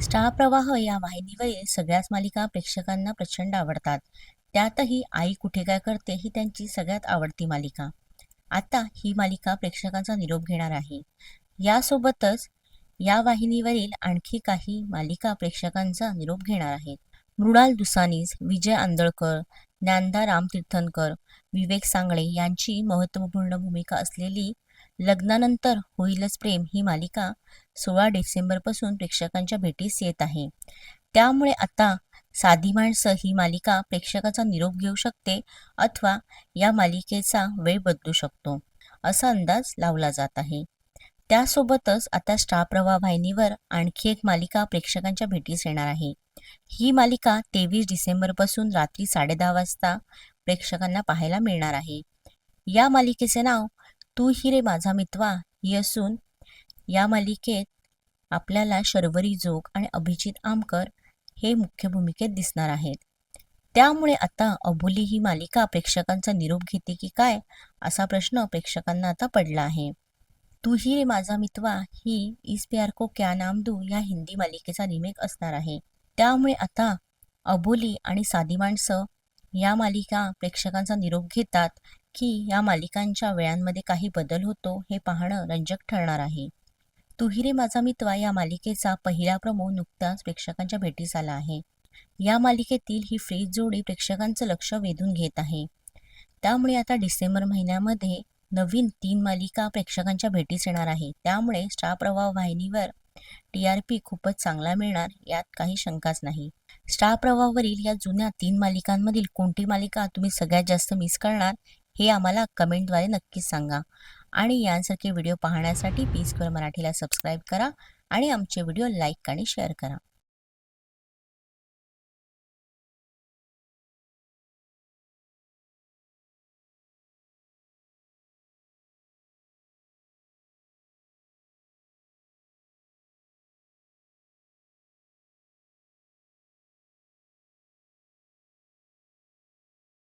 Star प्रवाह या वाहिनीवरील सगळ्याच मालिका प्रेक्षकांना प्रचंड आवडतात. त्यातही आई कुठे काय करते ही त्यांची सगळ्यात आवडती मालिका. आता ही मालिका प्रेक्षकांचा निरोप घेणार आहे. यासोबतच या वाहिनीवरील आणखी काही मालिका प्रेक्षकांचा निरोप घेणार आहेत. मृणाल दुसानीस विजय आंदळकर ज्ञानदा रामतीर्थनकर विवेक सांगळे यांची महत्त्वपूर्ण भूमिका असलेली लग्नानंतर होईलच प्रेम ही मालिका सोळा डिसेंबरपासून प्रेक्षकांच्या भेटीस येत आहे. त्यामुळे आता साधी माणसं ही मालिका प्रेक्षकाचा निरोप घेऊ शकते अथवा या मालिकेचा वेळ बदलू शकतो असा अंदाज लावला जात आहे. त्यासोबतच आता स्टार प्रवाह वाहिनीवर आणखी एक मालिका प्रेक्षकांच्या भेटीस येणार आहे. ही मालिका तेवीस डिसेंबरपासून रात्री साडेदहा वाजता प्रेक्षकांना पाहायला मिळणार आहे. या मालिकेचे नाव तू ही रे माझा मितवा ही असून या मालिकेत आपल्याला शर्वरी जोग आणि अभिजित आमकर हे मुख्य भूमिकेत दिसणार आहेत. त्यामुळे आता अबोली ही मालिका प्रेक्षकांचा निरोप घेते की काय असा प्रश्न प्रेक्षकांना आता पडला आहे. तू ही रे माझा मितवा ही इस प्यार को क्या नाम दू या हिंदी मालिकेचा रिमेक असणार आहे. त्यामुळे आता अबोली आणि साधी माणसं या मालिका प्रेक्षकांचा निरोप घेतात की या मालिकांच्या वेळांमध्ये काही बदल होतो हे पाहणं रंजक ठरणार आहे. तू माझा मित्वा या मालिकेचा पहिला प्रमो नुकताच प्रेक्षकांच्या भेटीस आला आहे. या मालिकेतील ही फ्रीज जोडी प्रेक्षकांचं लक्ष वेधून घेत आहे. त्यामुळे आता डिसेंबर महिन्यामध्ये नवीन तीन मालिका प्रेक्षकांच्या भेटीस येणार आहे. त्यामुळे स्टार प्रवाह वाहिनीवर टी आर पी खूपच चांगला मिळणार यात काही शंकाच नाही. स्टार प्रवाहावरील या जुन्या तीन मालिकांमधील कोणती मालिका तुम्ही सगळ्यात जास्त मिस करणार हे आम्हाला कमेंटद्वारे नक्कीच सांगा. आणि यांसारखे व्हिडिओ पाहण्यासाठी पी स्क्वेअर मराठीला सबस्क्राईब करा आणि आमचे व्हिडिओ लाईक आणि शेअर करा.